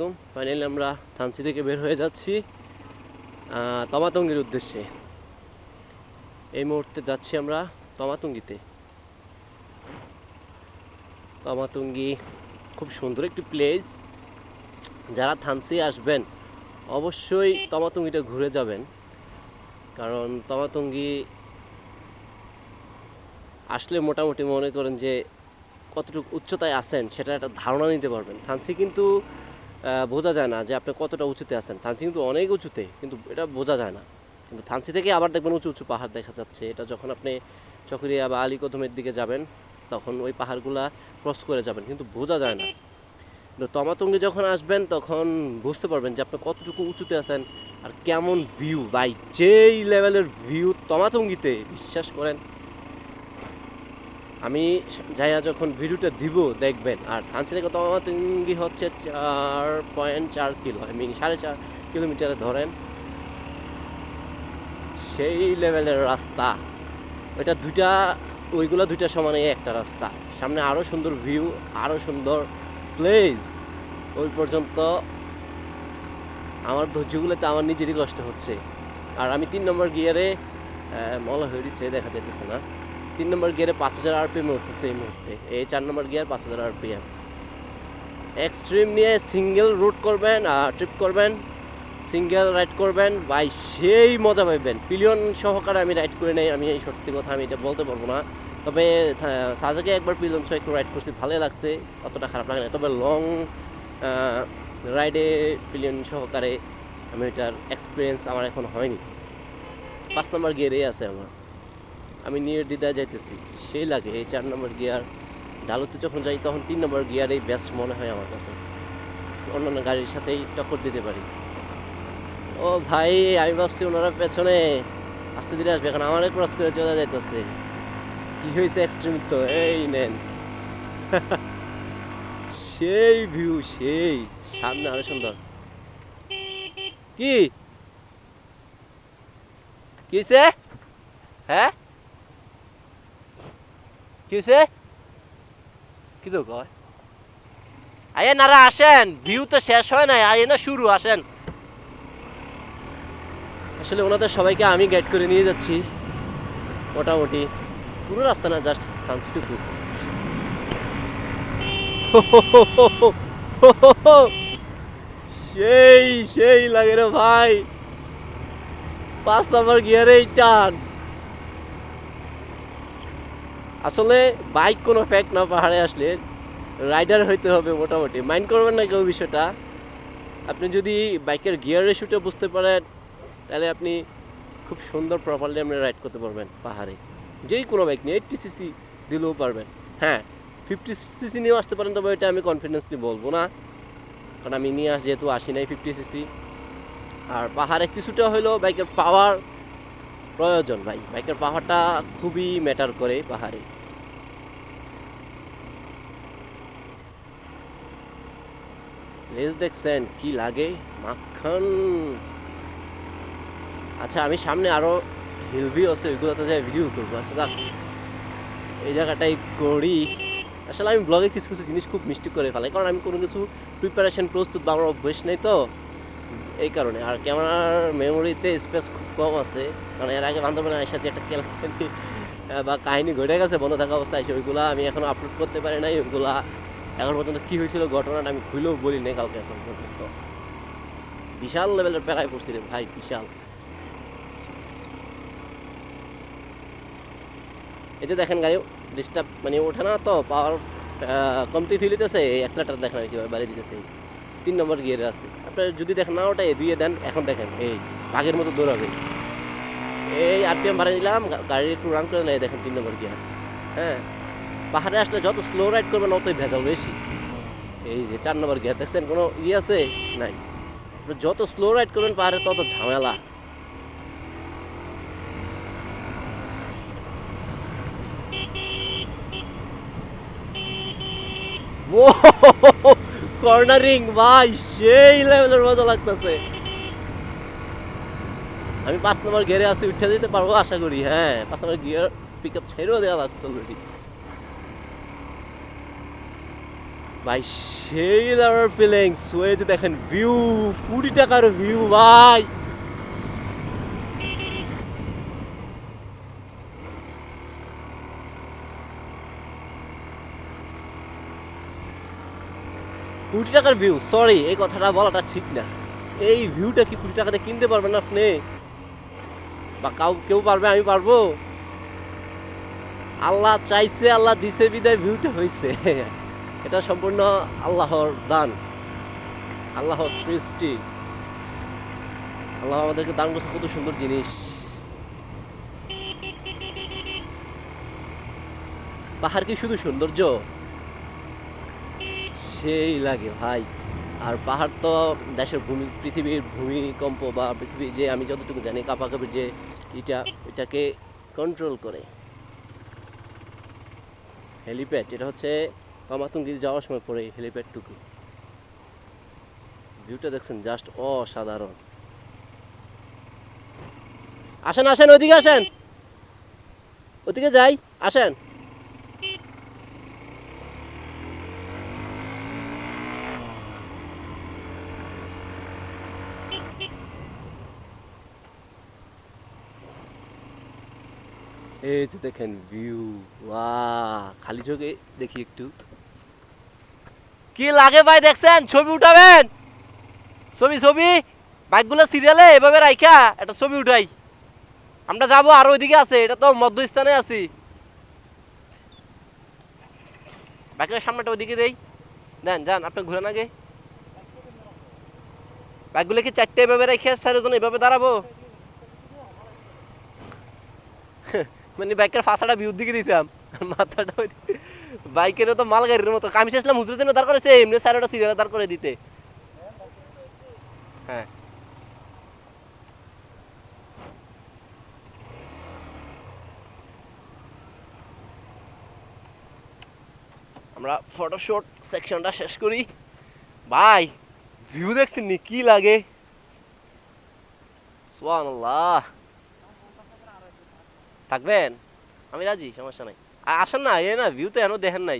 আলাইকুম। ফাইনালি আমরা থানসি থেকে বের হয়ে যাচ্ছি তমাতঙ্গির উদ্দেশ্যে। এই মুহূর্তে যাচ্ছি আমরা তমাতঙ্গিতে। তমাতঙ্গি খুব সুন্দর একটি প্লেস যারা থানসি আসবেন, অবশ্যই তমাতঙ্গিটা ঘুরে যাবেন। কারণ তমাতঙ্গি আসলে মোটামুটি মনে করেন যে কতটুকু উচ্চতায় আছেন সেটা একটা ধারণা নিতে পারবেন। থানসি কিন্তু বোঝা যায় না যে আপনি কতটা উঁচুতে আছেন। থানসি কিন্তু অনেক উঁচুতে, কিন্তু এটা বোঝা যায় না। কিন্তু থানসি থেকে আবার দেখবেন উঁচু উঁচু পাহাড় দেখা যাচ্ছে। এটা যখন আপনি চকরিয়া বা আলীকদমের দিকে যাবেন, তখন ওই পাহাড়গুলা ক্রস করে যাবেন, কিন্তু বোঝা যায় না। তমাতঙ্গি যখন আসবেন, তখন বুঝতে পারবেন যে আপনি কতটুকু উঁচুতে আছেন আর কেমন ভিউ বাই যেই লেভেলের ভিউ তমাতঙ্গিতে, বিশ্বাস করেন আমি যাইয়া যখন ভিডিওটা দিব, দেখবেন। আর থানসি থেকে তমাতঙ্গি হচ্ছে চার পয়েন্ট চার কিলো আই মিন সাড়ে চার কিলোমিটারে ধরেন। সেই লেভেলের রাস্তা। ওইটা দুইটা, ওইগুলো দুইটা সমানে একটা রাস্তা। সামনে আরও সুন্দর ভিউ আরও সুন্দর প্লেস ওই পর্যন্ত আমার ধৈর্যগুলোতে আমার নিজেরই কষ্ট হচ্ছে। আর আমি তিন নম্বর গিয়ারে মলা হয়ে দেখা যাইতেছে না। তিন নম্বর গিয়ারে পাঁচ হাজার আরপিএম উঠতেছে এই মুহূর্তে। এই চার নম্বর গিয়ার পাঁচ হাজার আরপিএম এক্সট্রিম নিয়ে সিঙ্গেল রুট করবেন আর ট্রিপ করবেন সিঙ্গেল রাইড করবেন বাই সেই মজা পাইবেন। পিলিয়ন সহকারে আমি রাইড করে নেই, আমি এই সত্যি কথা, আমি এটা বলতে পারব না। তবে সাজাকে একবার পিলিয়ন সহ একটু রাইড করছি, ভালোই লাগছে, অতটা খারাপ লাগে না। তবে লং রাইডে পিলিয়ন সহকারে আমি এটার এক্সপিরিয়েন্স আমার এখন হয়নি। পাঁচ নম্বর গিয়ারেই আছে আমার। আমি দিদা যাইতেছি। সেই লাগে এই চার নম্বর গিয়ার ডালুতে যখন যাই, তখন তিন নম্বর গিয়ারেই বেস্ট মনে হয় আমার কাছে। অন্যান্য গাড়ির সাথেই টক্কর দিতে পারি। ও ভাই, আমি ভাবছি ওনারা পেছনে আস্তে ধীরে আসবে এখন আমারে ক্রস করে চলে যাইতেছে। কি হয়েছে এক্সট্রিম তো? এই নেন। সেই ভিউ সেই, সামনে আরও সুন্দর। কি? কিসে হ্যাঁ? কিসে কি তো কয়? আয়ে নারা আসেন ভিউ তো শেষ হয় নাই আয়ে না শুরু, আসেন। আসলে ওনাদের সবাইকে আমি গাইড করে নিয়ে যাচ্ছি, মোটামুটি। পুরো রাস্তা না জাস্ট কাঞ্চিটুকু সেই সেই লাগে রে ভাই। পাঁচ নম্বর গিয়ারেই টান। আসলে বাইক কোনো ফ্যাক্ট না পাহাড়ে আসলে রাইডার হইতে হবে মোটামুটি। মাইন্ড করবেন না কেউ বিষয়টা। আপনি যদি বাইকের গিয়ার রেশুটা বুঝতে পারেন, তাহলে আপনি খুব সুন্দর প্রপারলি আপনি রাইড করতে পারবেন পাহাড়ে। যেই কোনো বাইক নিয়ে এইটটি সিসি দিলেও পারবেন। হ্যাঁ ফিফটি সিসি নিয়েও আসতে পারেন, তবে এটা আমি কনফিডেন্সলি বলব না। কারণ আমি নিয়ে আস যেহেতু আসি নাই ফিফটি সিসি আর পাহাড়ে কিছুটা হলেও বাইকের পাওয়ার প্রয়োজন, ভাই। বাইকের পাওয়ারটা খুবই ম্যাটার করে পাহাড়ে। লেজ দেখছেন, কি লাগে? মাখন। আচ্ছা আমি সামনে আরও হিলভি আছে, ওইগুলোতে যাই ভিডিও করব। আচ্ছা যাক। এই জায়গাটাই করি আসলে আমি ব্লগে কিছু কিছু জিনিস খুব মিষ্টি করে ফেলাই। কারণ আমি কোনো কিছু প্রিপারেশন প্রস্তুত বা আমার অভ্যেস নেই তো। এই কারণে। আর ক্যামেরার মেমোরিতে স্পেস খুব কম আছে। কারণ এর আগে বান্ধবনে আসা যে একটা কেলানি বা কাহিনী ঘটে গেছে, বন্ধ থাকা অবস্থায় এসে ওইগুলা আমি এখন আপলোড করতে পারি নাই, ওইগুলা এখন পর্যন্ত কী হয়েছিল, ঘটনাটা আমি খুলেও বলি নাই কাউকে এখন পর্যন্ত। বিশাল লেভেলের প্যারায় পড়ছি রে ভাই, বিশাল। এই যে দেখেন গাড়ি ডিস্টার্ব মানে ওঠে না তো পাওয়ার কমতি ফিল হইতেছে অ্যাক্সিলেটার দেখেন আর কীভাবে বাড়ি দিতেছে। তিন নম্বর গিয়ারে আছে। আপনার যদি দেখেন না ওটা দুইয়ে দেন, এখন দেখেন, এই বাঘের মতো দৌড়াবে এই আরপিএম দিলাম, গা- গাড়ি একটু রান করে নেয়, দেখেন তিন নম্বর গিয়ার। হ্যাঁ পাহাড়ে আসলে যত স্লো রাইড করবেন, অতই ভেজাল বেশি। এই যে চার নম্বর গিয়ার, দেখছেন কোনো ইয়ে আছে? নাই। যত স্লো রাইড করবেন পাহাড়ে, তত ঝামেলা। কর্নারিং, ভাই, সেই লেভেলের মজা লাগতেছে। আমি পাঁচ নম্বর গিয়ারে আছি, উঠে দিতে পারব, আশা করি হ্যাঁ। পাঁচ নম্বর গিয়ার পিক আপ ছেড়েও দেওয়া লাগছে অলরেডি ভাই, সেই লেভেলের ফিলিংস ওই যে দেখেন ভিউ কুড়ি টাকার ভিউ ভাই। কোটি টাকার ভিউ সরি এই কথাটা বলাটা ঠিক না। এই ভিউটা কি কোটি টাকাতে কিনতে পারবেন আপনি বা কাউ, কেউ পারবে, আমি পারব? আল্লাহ চাইছে, আল্লাহ দিছে, বিদায় ভিউটা হয়েছে এটা সম্পূর্ণ আল্লাহর দান, আল্লাহর সৃষ্টি। আল্লাহ আমাদেরকে দান করছে, কত সুন্দর জিনিস। পাহাড় কি শুধু সৌন্দর্য? সেই লাগে ভাই। আর পাহাড় তো দেশের ভূমি, পৃথিবীর ভূমিকম্প বা পৃথিবীর যে আমি যতটুকু জানি, কাপাকাপির যে এটা এটাকে কন্ট্রোল করে। হেলিপ্যাড, এটা হচ্ছে কামাতুঙ্গি যাওয়ার সময় পরে হেলিপ্যাডটুকু। ভিউটা দেখছেন, জাস্ট অসাধারণ। আসেন আসেন, ওইদিকে আসেন। ওদিকে যাই, আসেন। এই যে দেখেন ভিউ ওয়া খালি চোখে দেখি একটু। কি লাগে ভাই দেখছেন? ছবি উঠাবেন? ছবি ছবি? বাইকগুলো সিরিয়ালে এভাবে রাইখা, একটা ছবি উঠাই। আমরা যাব আর ওইদিকে আছে, এটা তো মধ্যস্থানে আছি। বাইকের সামনেটা ওইদিকে দেই। দেন, যান, আপনি ঘুরে আগে। বাইকগুলো কি চারটে এভাবে রাইখে, চারজন এভাবে দাঁড়াবো? মানে বাইকের ফাঁসাটা বিউর দিকে দিতাম। মাথাটা ওই বাইকেরও তো মাল গাড়ির মতো। আমি চাইছিলাম হুজুরের জন্য দাঁড় করেছে, এমনি সাইডটা সিরিয়ালে দাঁড় করে দিতে। হ্যাঁ। আমরা ফটোশুট সেকশনটা শেষ করি। ভাই ভিউ দেখছেন কি লাগে? সুবহানাল্লাহ। থাকবেন? আমি রাজি সমস্যা নাই। আসেন না এ না ভিউ তো এখনও দেখেন নাই।